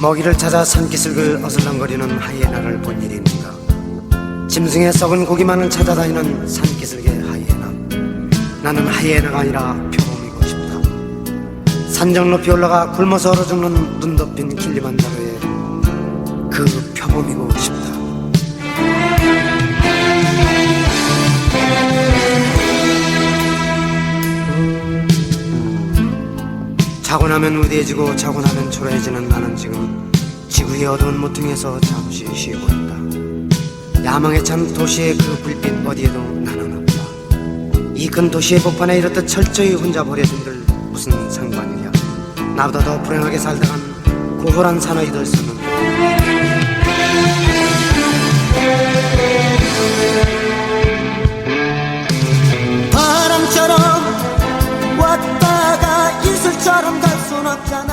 먹이를 찾아 산기슭을 어슬렁거리는 하이에나를 본 일이 있는가? 짐승의 썩은 고기만을 찾아다니는 산기슭의 하이에나. 나는 하이에나가 아니라 표범이고 싶다. 산정 높이 올라가 굶어서 얼어 죽는 눈 덮인 킬리만자로의 그 표범이고 싶다 자고 나면 우대해지고 자고 나면 초라해지는 나는 지금 지구의 어두운 모퉁이에서 잠시 쉬고 있다. 야망에 찬 도시의 그 불빛 어디에도 나는 없다. 이 큰 도시의 복판에 이렇듯 철저히 혼자 버려진들 무슨 상관이냐. 나보다 더 불행하게 살다간 고홀한 사나이들 쓰는 멋져